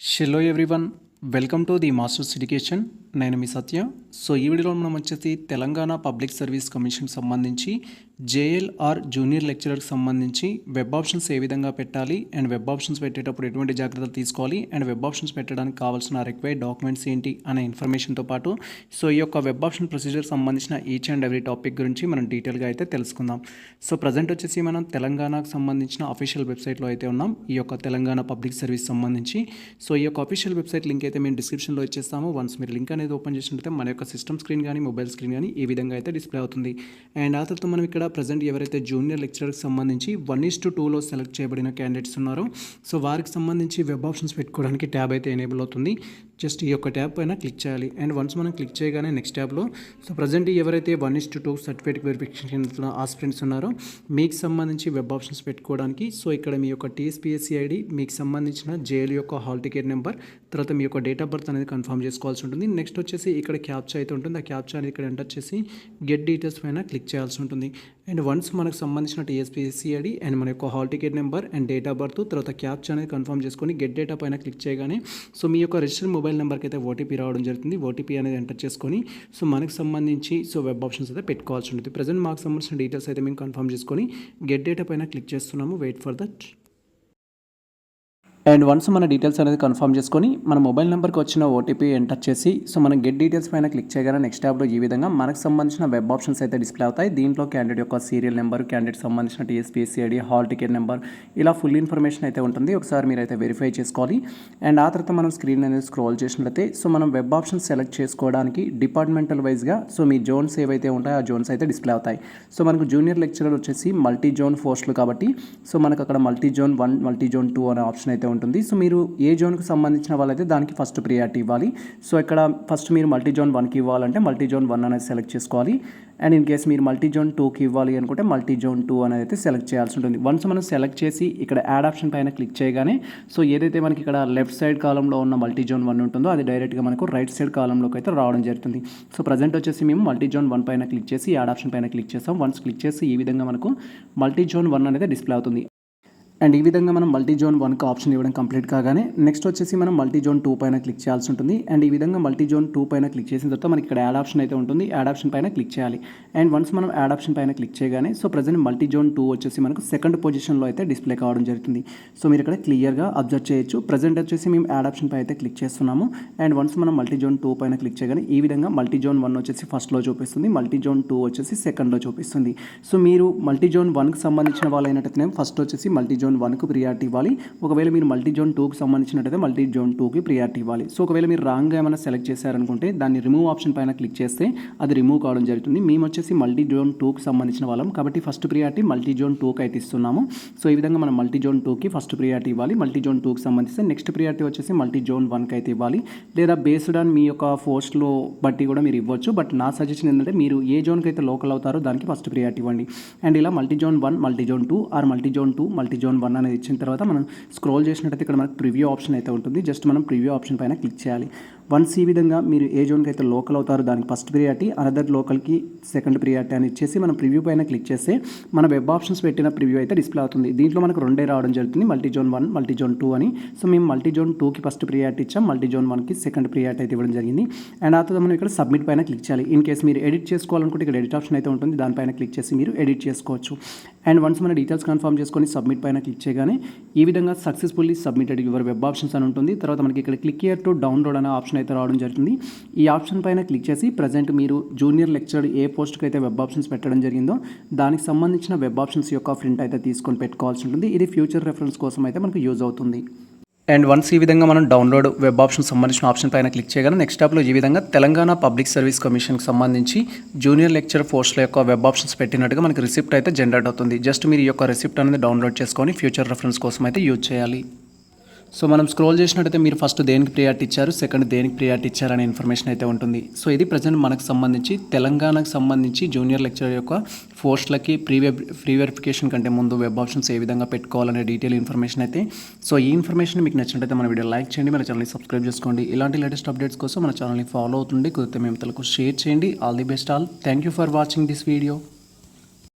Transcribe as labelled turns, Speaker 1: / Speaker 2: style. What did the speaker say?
Speaker 1: Hello everyone welcome to the Masters Education నేను మీ Satya. So ఈ వీడియోలో మనం వచ్చేసి తెలంగాణ పబ్లిక్ సర్వీస్ కమిషన్ సంబంధించి జేఎల్ఆర్ జూనియర్ లెక్చరర్కి సంబంధించి వెబ్ ఆప్షన్స్ ఏ విధంగా పెట్టాలి అండ్ వెబ్ ఆప్షన్స్ పెట్టేటప్పుడు ఎటువంటి జాగ్రత్తలు తీసుకోవాలి అండ్ వెబ్ ఆప్షన్స్ పెట్టడానికి కావాల్సిన రిక్వైర్డ్ డాక్యుమెంట్స్ ఏంటి అనే ఇన్ఫర్మేషన్తో పాటు సో ఈ యొక్క వెబ్ ఆప్షన్ ప్రొసీజర్ సంబంధించిన ఈచ్ అండ్ ఎవ్రీ టాపిక్ గురించి మనం డీటెయిల్గా అయితే తెలుసుకుందాం. సో ప్రజెంట్ వచ్చేసి మనం తెలంగాణకు సంబంధించిన అఫీషియల్ వెబ్సైట్లో అయితే ఉన్నాం. ఈ యొక్క తెలంగాణ పబ్లిక్ సర్వీస్ సంబంధించి. సో ఈ యొక్క అఫీషియల్ వెబ్సైట్ లింక్ అయితే మేము డిస్క్రిప్షన్లో ఇచ్చేస్తాము. వన్స్ మీరు లింక్ అనేది ఓపెన్ చేసినట్టయితే మన యొక్క సిస్టమ్ స్క్రీన్ కానీ మొబైల్ స్క్రీన్ కానీ ఈ విధంగా అయితే డిస్ప్లే అవుతుంది. అండ్ ఆ తర్వాత మనం ఇక్కడ ప్రజెంట్ ఎవరైతే జూనియర్ లెక్చరర్కి సంబంధించి వన్ ఇస్ టు టూలో సెలెక్ట్ చేయబడిన క్యాండిడేట్స్ ఉన్నారో సో వారికి సంబంధించి వెబ్ ఆప్షన్స్ పెట్టుకోవడానికి ట్యాబ్ అయితే ఎనేబుల్ అవుతుంది. జస్ట్ ఈ యొక్క ట్యాబ్ పైన క్లిక్ చేయాలి. అండ్ వన్స్ మనం క్లిక్ చేయగానే నెక్స్ట్ ట్యాబ్లో సో ప్రజెంట్ ఎవరైతే one is to two certificate verification aspirants ఉన్నారో మీకు సంబంధించి వెబ్ ఆప్షన్స్ పెట్టుకోవడానికి సో ఇక్కడ మీ యొక్క టీఎస్పీఎస్సీ ఐడి మీకు సంబంధించిన జేఎల్ యొక్క హాల్ టికెట్ నెంబర్ తర్వాత మీ యొక్క డేట్ ఆఫ్ బర్త్ అనేది కన్ఫర్మ్ చేసుకోవాల్సి ఉంటుంది. నెక్స్ట్ నెక్స్ట్ వచ్చేసి ఇక్కడ క్యాప్చా అయితే ఉంటుంది. ఆ క్యాప్చా అనేది ఇక్కడ ఎంటర్ చేసి గెట్ డీటెయిల్స్ పైన క్లిక్ చేయాల్సి ఉంటుంది. అండ్ వన్స్ మనకు సంబంధించిన టీఎస్పీఎస్సీ ఐడి అండ్ మన యొక్క hall ticket number and date of birth తర్వాత క్యాప్చా అనేది కన్ఫర్మ్ చేసుకొని గెట్ డేటా పైన క్లిక్ చేయగానే సో మీ యొక్క రిజిస్టర్ మొబైల్ నెంబర్కి అయితే ఓటీపీ రావడం జరుగుతుంది. ఓటీపీ అనేది ఎంటర్ చేసుకొని సో మనకు సంబంధించి సో వెబ్ ఆప్షన్స్ అయితే పెట్టుకోవాల్సి ఉంటుంది. ప్రజెంట్ మాకు సంబంధించిన డీటెయిల్స్ అయితే మేము కన్ఫర్మ్ చేసుకొని గెట్ డేటా పైన క్లిక్ చేస్తున్నాము. Wait for that and once మన డీటెయిల్స్ అనేది కన్ఫర్మ్ చేసుకొని మన మొబైల్ నెంబర్కి వచ్చిన ఓటీపీ ఎంటర్ చేసి సో మనం గెట్ డీటెయిల్స్ పైన క్లిక్ చేయగానే నెక్స్ట్ ట్యాబ్లో ఈ విధంగా మనకు సంబంధించిన వెబ్ ఆప్షన్స్ అయితే డిస్ప్లే అవుతాయి. దీంట్లో క్యాండిడేట్ యొక్క సీరియల్ నెంబర్ క్యాండిడేట్ సంబంధించిన TSPSC ID hall ticket number ఇలా ఫుల్ ఇన్ఫర్మేషన్ అయితే ఉంటుంది. ఒకసారి మీరు అయితే వెరిఫై చేసుకోవాలి. అండ్ ఆ తర్వాత మనం స్క్రీన్ అనేది స్క్రోల్ చేసినట్లయితే సో మనం వెబ్ ఆప్షన్స్ సెలెక్ట్ చేసుకోవడానికి డిపార్ట్మెంటల్ వైజ్గా సో మీ జోన్స్ ఏవైతే ఉంటాయో ఆ జోన్స్ అయితే డిస్ప్లే అవుతాయి. సో మనకు జూనియర్ లెక్చరర్ వచ్చేసి మల్టీ జోన్ పోస్టులు కాబట్టి సో మనకు అక్కడ multi zone one multi zone two అనే ఆప్షన్ అయితే ఉంటుంది. ఉంటుంది. సో మీరు ఏ జోన్కి సంబంధించిన వాళ్ళైతే దానికి ఫస్ట్ ప్రియారిటీ ఇవ్వాలి. సో ఇక్కడ ఫస్ట్ మీరు మల్టీ జోన్ వన్కి ఇవ్వాలంటే మల్టీ జోన్ వన్ అనేది సెలెక్ట్ చేసుకోవాలి. అండ్ ఇన్ కేస్ మీరు మల్టీ జోన్ టూకి ఇవ్వాలి అనుకుంటే మల్టీ జోన్ టూ అనేది అయితే సెలెక్ట్ చేయాల్సి ఉంటుంది. వన్స్ మనం సెలెక్ట్ చేసి ఇక్కడ యాడ్ ఆప్షన్ పైన క్లిక్ చేయగానే సో ఏదైతే మనకి ఇక్కడ లెఫ్ట్ సైడ్ కాలంలో ఉన్న మల్టీ జోన్ వన్ ఉంటుందో అది డైరెక్ట్గా మనకు రైట్ సైడ్ కాలంలోకి అయితే రావడం జరుగుతుంది. సో ప్రజెంట్ వచ్చేసి మేము మల్టీ జోన్ వన్ పైన క్లిక్ చేసి యాడ్ ఆప్షన్ పైన క్లిక్ చేస్తాం. వన్స్ క్లిక్ చేసి ఈ విధంగా మనకు మల్టీ జోన్ వన్ అనేది డిస్ప్లే అవుతుంది. అండ్ ఈ విధంగా మనం మల్టీ జోన్ వన్కి ఆప్షన్ ఇవ్వడం కంప్లీట్ కాగానే నెక్స్ట్ వచ్చేసి మనం మల్టీ జోన్ టూ పైన క్లిక్ చేయాల్సి ఉంటుంది. అండ్ ఈ విధంగా మల్టీ జోన్ టూ పైన క్లిక్ చేసిన తర్వాత మనకి ఇక్కడ యాడ్ ఆప్షన్ అయితే ఉంటుంది. యాడ్ ఆప్షన్ పైన క్లిక్ చేయాలి. అండ్ వన్స్ మనం యాడ్ ఆప్షన్ పైన క్లిక్ చేయగానే so present multi zone two వచ్చేసి మనకు సెకండ్ పొజిషన్లో అయితే డిస్ప్లే కావడం జరుగుతుంది. సో మీరు ఇక్కడ క్లియర్గా అబ్జర్వ్ చేయొచ్చు. ప్రజెంట్ వచ్చేసి మేము యాడ్ ఆప్షన్ పై అయితే క్లిక్ చేస్తున్నాము. అండ్ వన్స్ మనం మల్టీ జోన్ టూ పైన క్లిక్ చేయగానే ఈ విధంగా మల్టీ జోన్ వన్ వచ్చేసి ఫస్ట్లో చూపిస్తుంది. మల్టీ జోన్ టూ వచ్చేసి సెకండ్లో చూపిస్తుంది. సో మీరు మల్టీ జోన్ వన్కి సంబంధించిన వాళ్ళు అయినట్టయితే ఫస్ట్ వచ్చేసి మల్టీ జోన్ వన్కు ప్రియారిటీ ఇవ్వాలి ఒకవేళ మీరు మల్టీ జోన్ టూకి సంబంధించినట్టయితే మల్టీ జోన్ టూకి ప్రియారిటీ ఇవ్వాలి సో ఒకవేళ మీరు రాంగ్గా ఏమైనా సెలెక్ట్ చేశారనుకుంటే దాన్ని రిమూవ్ ఆప్షన్ పైన క్లిక్ చేస్తే అది రిమూవ్ కావడం జరుగుతుంది మేము వచ్చేసి మల్టీ జోన్ టూకి సంబంధించిన వాళ్ళం కాబట్టి ఫస్ట్ ప్రియారిటీ మల్టీ జోన్ టూకి అయితే ఇస్తున్నాము సో ఈ విధంగా మనం మల్టీ జోన్ టూకి ఫస్ట్ ప్రియారిటీ ఇవ్వాలి మల్టీ జోన్ టూకి సంబంధిస్తే నెక్స్ట్ ప్రియారిటీ వచ్చేసి మల్టీ జోన్ వన్కి అయితే ఇవ్వాలి లేదా బేస్డ్ ఆన్ మీ యొక్క పోస్ట్లో బట్టి కూడా మీరు ఇవ్వచ్చు బట్ నా సజెషన్ ఏంటంటే మీరు ఏ జోన్కి అయితే లోకల్ అవుతారో దానికి ఫస్ట్ ప్రియారిటీ ఇవ్వండి అండ్ ఇలా multi zone one multi zone two or multi zone two multi zone one అనేది ఇచ్చిన తర్వాత మనం స్క్రోల్ చేసినట్టయితే ఇక్కడ మనకు ప్రివ్యూ ఆప్షన్ అయితే ఉంటుంది. జస్ట్ మనం ప్రివ్యూ ఆప్షన్ పైన క్లిక్ చేయాలి. వన్స్ ఈ విధంగా మీరు ఏ జోన్కి అయితే లోకల్ అవుతారో దానికి ఫస్ట్ ప్రియారిటీ అనదర్ లోకల్కి సెకండ్ ప్రియారిటీ అని ఇచ్చేసి మనం ప్రివ్యూ పైన క్లిక్ చేస్తే మన వెబ్ ఆప్షన్స్ పెట్టిన ప్రివ్యూ అయితే డిస్ప్లే అవుతుంది. దీంట్లో మనకు రెండే రావడం జరుగుతుంది. Multi zone one multi zone two అని. సో మేము మల్టీ జోన్ టూకి ఫస్ట్ ప్రియారిటీ ఇచ్చాం. మల్టీ జోన్ వన్కి సెకండ్ ప్రియారిటీ అయితే ఇవ్వడం జరిగింది. అండ్ ఆ తర్వాత మనం ఇక్కడ సబ్మిట్ పైన క్లిక్ చేయాలి. ఇన్ కేస్ మీరు ఎడిట్ చేసుకోవాలనుకుంటే ఇక్కడ ఎడిట్ ఆప్షన్ అయితే ఉంటుంది. దానిపైన క్లిక్ చేసి మీరు ఎడిట్ చేసుకోవచ్చు. అండ్ వన్స్ మన డీటెయిల్స్ కన్ఫర్మ్ చేసుకొని సబ్మిట్ పైన క్లిక్ చేయగానే ఈ విధంగా successfully submitted your web options అని ఉంటుంది. తర్వాత మనకి ఇక్కడ క్లిక్ ఇయర్ టు డౌన్లోడ్ అనే ఆప్షన్ అయితే రావడం జరుగుతుంది. ఈ ఆప్షన్ పైన క్లిక్ చేసి ప్రజెంట్ మీరు జూనియర్ లెక్చర్ ఏ పోస్ట్కి అయితే వెబ్ ఆప్షన్స్ పెట్టడం జరిగిందో దానికి సంబంధించిన వెబ్ ఆప్షన్స్ యొక్క ప్రింట్ అయితే తీసుకొని పెట్టుకోవాల్సి ఉంటుంది. ఇది ఫ్యూచర్ రెఫరెన్స్ కోసం అయితే మనకు యూజ్ అవుతుంది. అండ్ వన్స్ ఈ విధంగా మనం డౌన్లోడ్ వెబ్ ఆప్షన్ సంబంధించిన ఆప్షన్ పైన క్లిక్ చేయగానే నెక్స్ట్ స్టాప్లో ఈ విధంగా తెలంగాణ పబ్లిక్ సర్వీస్ కమిషన్కి సంబంధించి జూనియర్ లెక్చర్ పోస్టుల యొక్క వెబ్ ఆప్షన్స్ పెట్టినట్టుగా మనకి రిసిప్ట్ అయితే జనరేట్ అవుతుంది. జస్ట్ మీరు ఈ యొక్క రిసిప్ట్ అనేది డౌన్లోడ్ చేసుకొని ఫ్యూచర్ రెఫరెన్స్ కోసం అయితే యూజ్ చేయాలి. సో మనం స్క్రోల్ చేసినట్టయితే మీరు ఫస్ట్ దేనికి ప్రియారిటీ ఇచ్చారు సెకండ్ దేనికి ప్రియారిటీ ఇచ్చారు అనే ఇన్ఫర్మేషన్ అయితే ఉంటుంది. సో ఇది ప్రజెంట్ మనకు సంబంధించి తెలంగాణకు సంబంధించి జూనియర్ లెక్చరర్ యొక్క పోస్టులకి ప్రీ వెబ్ ప్రీ వెరిఫికేషన్ కంటే ముందు వెబ్ ఆప్షన్స్ ఏ విధంగా పెట్టుకోవాలనే డీటెయిల్ ఇన్ఫర్మేషన్ అయితే. సో ఈ ఇన్ఫర్మేషన్ మీకు నచ్చినట్టయితే మన వీడియో లైక్ చేయండి మన ఛానల్ని సబ్స్క్రైబ్ చేసుకోండి. ఇలాంటి లేటెస్ట్ అప్డేట్స్ కోసం మన ఛానల్ని ఫాలో అవుతుంది కుదిరితే మేము తలకు షేర్ చేయండి. All the best all thank you for watching this video